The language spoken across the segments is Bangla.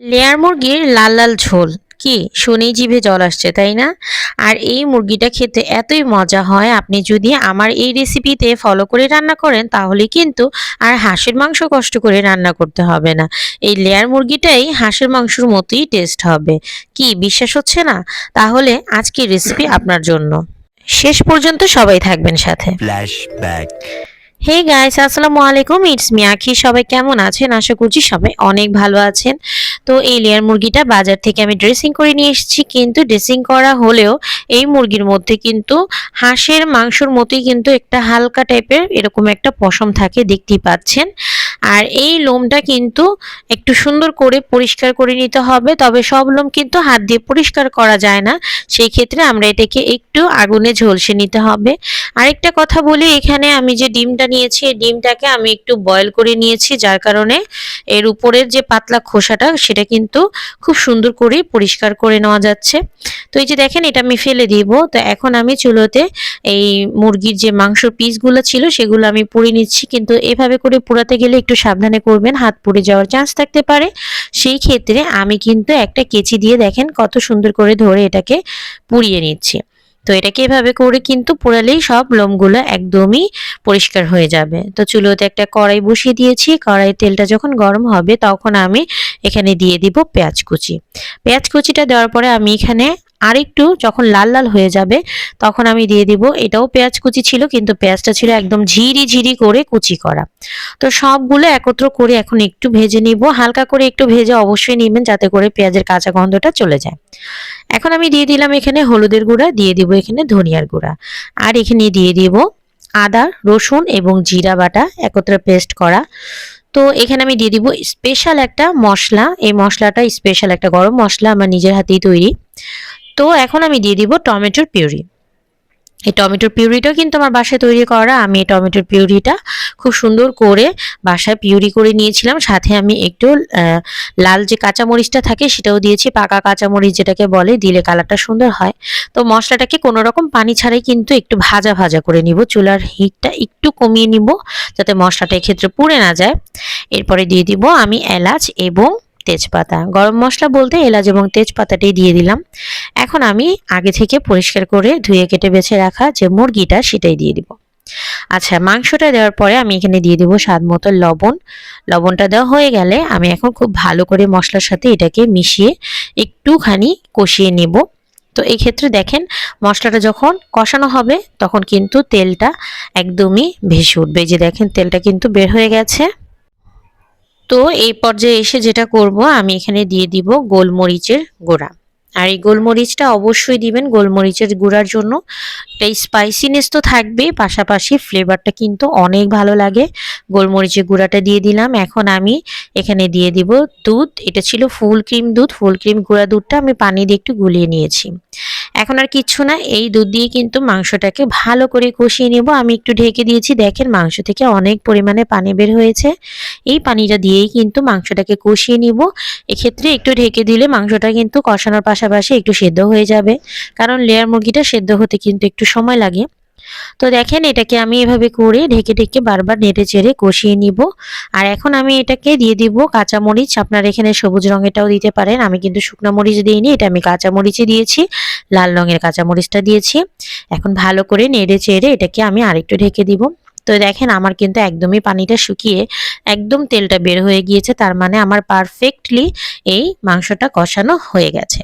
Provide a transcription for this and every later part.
লেয়ার মুরগির লাল লাল ঝোল। কি? শুনেই জিভে জল আসছে, তাই না? আর এই মুরগিটা খেতে এতই মজা হয়, আপনি যদি আমার এই রেসিপিতে ফলো করে রান্না করেন, তাহলে কিন্তু আর হাঁসের মাংস কষ্ট করে রান্না করতে হবে না। এই লেয়ার মুরগিটাই হাঁসের মাংসর মতোই টেস্ট হবে। কি, বিশ্বাস হচ্ছে না? তাহলে আজকের রেসিপি আপনার জন্য। শেষ পর্যন্ত সবাই থাকবেন সাথে। Flashback. হে গাইস আসসালামু আলাইকুম। ইটস মি আখি। সবাই কেমন আছেন? আশা করছি সবাই অনেক ভালো আছেন। তো এই লেয়ার মুরগিটা বাজার থেকে আমি ড্রেসিং করে নিয়ে এসেছি। কিন্তু ড্রেসিং করা হলেও এই মুরগির মধ্যে কিন্তু হাঁসের, মাংসর মতোই কিন্তু একটা হালকা টাইপের এরকম একটা পশম থাকে। দেখতেই পাচ্ছেন। আর এই লোমটা কিন্তু একটু সুন্দর করে পরিষ্কার করে নিতে হবে, তবে সব লোম কিন্তু হাত দিয়ে পরিষ্কার করা যায় না। সেই ক্ষেত্রে আমরা এটাকে একটু আগুনে ঝলসে নিতে হবে। আরেকটা কথা বলি, এখানে আমি যে ডিমটা নিয়েছি, এই ডিমটাকে আমি একটু বয়েল করে নিয়েছি, যার কারণে এর উপরের যে পাতলা খোসাটা, সেটা কিন্তু খুব সুন্দর করে পরিষ্কার করে নেওয়া যাচ্ছে। তো এই যে দেখেন, এটা আমি ফেলে দিব। তো এখন আমি চুলোতে এই মুরগির যে মাংসর পিসগুলো ছিল, সেগুলো আমি পুড়ে নিচ্ছি। কিন্তু এভাবে করে পোড়াতে গেলে একটু সাবধানে করবেন, হাত পুড়ে যাওয়ার চান্স থাকতে পারে। সেই ক্ষেত্রে আমি কিন্তু একটা কেচি দিয়ে দেখেন কত সুন্দর করে ধরে এটাকে পুড়িয়ে নিচ্ছি। তো এটাকে এভাবে করে কিন্তু পোড়ালেই সব লোমগুলো একদমই পরিষ্কার হয়ে যাবে। তো চুলোতে একটা কড়াই বসিয়ে দিয়েছি। কড়াই তেলটা যখন গরম হবে তখন আমি এখানে দিয়ে দিব পেঁয়াজ কুচি। পেঁয়াজ কুচিটা দেওয়ার পরে আমি এখানে আরেকটু যখন লাল লাল হয়ে যাবে, তখন আমি দিয়ে দিব, এটাও পেঁয়াজ কুচি ছিল, কিন্তু পেঁয়াজটা ছিল একদম ঝিরি ঝিরি করে কুচি করা। তো সবগুলো একত্র করে এখন একটু ভেজে নিব, হালকা করে একটু ভেজে অবশ্যই নেবেন যাতে করে পেঁয়াজের কাঁচা গন্ধটা চলে যায়। এখন আমি দিয়ে দিলাম এখানে হলুদের গুঁড়া, দিয়ে দিব এখানে ধনিয়ার গুঁড়া। আর এখানে দিয়ে দিব আদা, রসুন এবং জিরা বাটা একত্রে পেস্ট করা। তো এখানে আমি দিয়ে দিব স্পেশাল একটা মশলা, এই মশলাটা স্পেশাল একটা গরম মশলা, আমার নিজের হাতেই তৈরি। তো এখন আমি দিয়ে দিব টমেটোর পিউরি। এই টমেটোর পিউরিটাও কিন্তু আমার বাসায় তৈরি করা। আমি এই টমেটোর পিউরিটা খুব সুন্দর করে বাসায় পিউরি করে নিয়েছিলাম। সাথে আমি একটু লাল যে কাঁচামরিচটা থাকে সেটাও দিয়েছি। পাকা কাঁচামরিচ যেটাকে বলে, দিলে কালারটা সুন্দর হয়। তো মশলাটাকে কোনো রকম পানি ছাড়াই কিন্তু একটু ভাজা ভাজা করে নিব। চুলার হিটটা একটু কমিয়ে নিব যাতে মশলাটা এক্ষেত্রে পুড়ে না যায়। এরপরে দিয়ে দিব আমি এলাচ এবং তেজপাতা। গরম মশলা বলতে এলাচ এবং তেজপাতাটাই দিয়ে দিলাম। এখন আমি আগে থেকে পরিষ্কার করে ধুয়ে কেটে বেছে রাখা যে মুরগিটা সেটাই দিয়ে দিব। আচ্ছা মাংসটা দেওয়ার পরে আমি এখানে দিয়ে দিব স্বাদ মতো লবণ। লবণটা দেওয়া হয়ে গেলে আমি এখন খুব ভালো করে মশলার সাথে এটাকে মিশিয়ে একটুখানি কষিয়ে নেব। তো এই ক্ষেত্রে দেখেন, মশলাটা যখন কষানো হবে তখন কিন্তু তেলটা একদমই ভেসে উঠবে। যে দেখেন, তেলটা কিন্তু বের হয়ে গেছে। তো এই পর্যায়ে এসে যেটা করব, আমি এখানে দিয়ে দিব গোলমরিচের গুঁড়া। আর এই গোলমরিচটা অবশ্যই দিবেন গোলমরিচের গুঁড়ার জন্য। এটা স্পাইসিনেস তো থাকবে পাশাপাশি ফ্লেভারটা কিন্তু অনেক ভালো লাগে। গোলমরিচের গুঁড়াটা দিয়ে দিলাম। এখন আমি এখানে দিয়ে দিব দুধ। এটা ছিল ফুল ক্রিম দুধ। ফুল ক্রিম গুঁড়া দুধটা আমি পানি দিয়ে একটু গুলিয়ে নিয়েছি। এখন আর কিচ্ছু না, এই দুধ দিয়ে কিন্তু মাংসটাকে ভালো করে কষিয়ে নেব। আমি একটু ঢেকে দিয়েছি। দেখেন মাংস থেকে অনেক পরিমাণে পানি বের হয়েছে। এই পানিটা দিয়েই কিন্তু মাংসটাকে কষিয়ে নিব। এক্ষেত্রে একটু ঢেকে দিলে মাংসটা কিন্তু কষানোর পাশাপাশি একটু সেদ্ধ হয়ে যাবে। কারণ লেয়ার মুরগিটা সেদ্ধ হতে কিন্তু একটু সময় লাগে। তো দেখেন এটাকে আমি এভাবে করে ঢেকে ঢেকে বারবার নেড়ে চেড়ে কষিয়ে নিব। আর এখন আমি এটাকে দিয়ে দিব কাঁচামরিচ। আপনারা এখানে সবুজ রঙেরটাও দিতে পারেন। আমি কিন্তু শুকনো মরিচ দিইনি, এটা আমি কাঁচামরিচে দিয়েছি, লাল রঙের কাঁচামরিচটা দিয়েছি। এখন ভালো করে নেড়ে চেড়ে এটাকে আমি আরেকটু ঢেকে দিব। তো দেখেন আমার কিন্তু একদমই পানিটা শুকিয়ে একদম তেলটা বের হয়ে গিয়েছে, তার মানে আমার পারফেক্টলি এই মাংসটা কষানো হয়ে গেছে।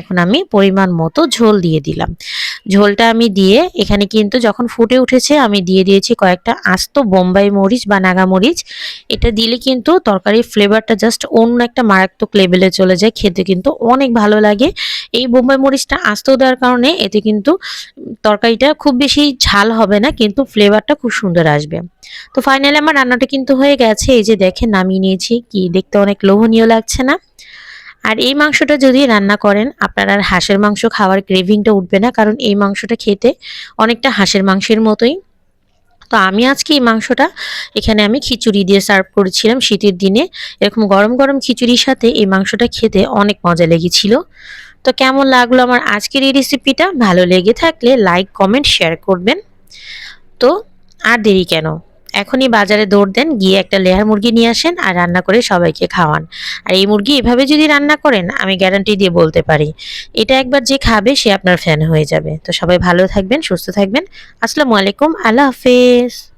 এখন আমি পরিমাণ মতো ঝোল দিয়ে দিলাম। ঝোলটা আমি দিয়ে এখানে কিন্তু যখন ফুটে উঠেছে আমি দিয়ে দিয়েছি কয়েকটা আস্ত বোম্বাই মরিচ বা নাগা মরিচ। এটা দিলে কিন্তু তরকারির ফ্লেভারটা জাস্ট অন্য একটা মারাত্মক লেভেলে চলে যায়, খেতে কিন্তু অনেক ভালো লাগে। এই বোম্বাই মরিচটা আস্ত দেওয়ার কারণে এতে কিন্তু তরকারিটা খুব বেশি ঝাল হবে না, কিন্তু ফ্লেভারটা খুব সুন্দর আসবে। তো ফাইনালি আমার রান্নাটা কিন্তু হয়ে গেছে, এই যে দেখে নামিয়ে নিয়েছি, কি দেখতে অনেক লোভনীয় লাগছে না? আর এই মাংসটা যদি রান্না করেন, আপনার আর হাঁসের মাংস খাওয়ার ক্রেভিংটা উঠবে না, কারণ এই মাংসটা খেতে অনেকটা হাঁসের মাংসের মতোই। তো আমি আজকে এই মাংসটা এখানে আমি খিচুড়ি দিয়ে সার্ভ করেছিলাম শীতের দিনে। এরকম গরম গরম খিচুড়ির সাথে এই মাংসটা খেতে অনেক মজা লেগেছিল। তো কেমন লাগল আমার আজকের এই রেসিপিটা ভালো লেগে থাকলে লাইক কমেন্ট শেয়ার করবেন। তো আর দেরি কেন? এখনই বাজারে দৌড় দেন, গিয়ে একটা লেয়ার মুরগি নিয়ে আসেন আর রান্না করে সবাইকে খাওয়ান। আর এই মুরগি এভাবে যদি রান্না করেন, আমি গ্যারান্টি দিয়ে বলতে পারি, এটা একবার যে খাবে সে আপনার ফ্যান হয়ে যাবে। তো সবাই ভালো থাকবেন, সুস্থ থাকবেন। আসসালামু আলাইকুম, আল্লাহ হাফেজ।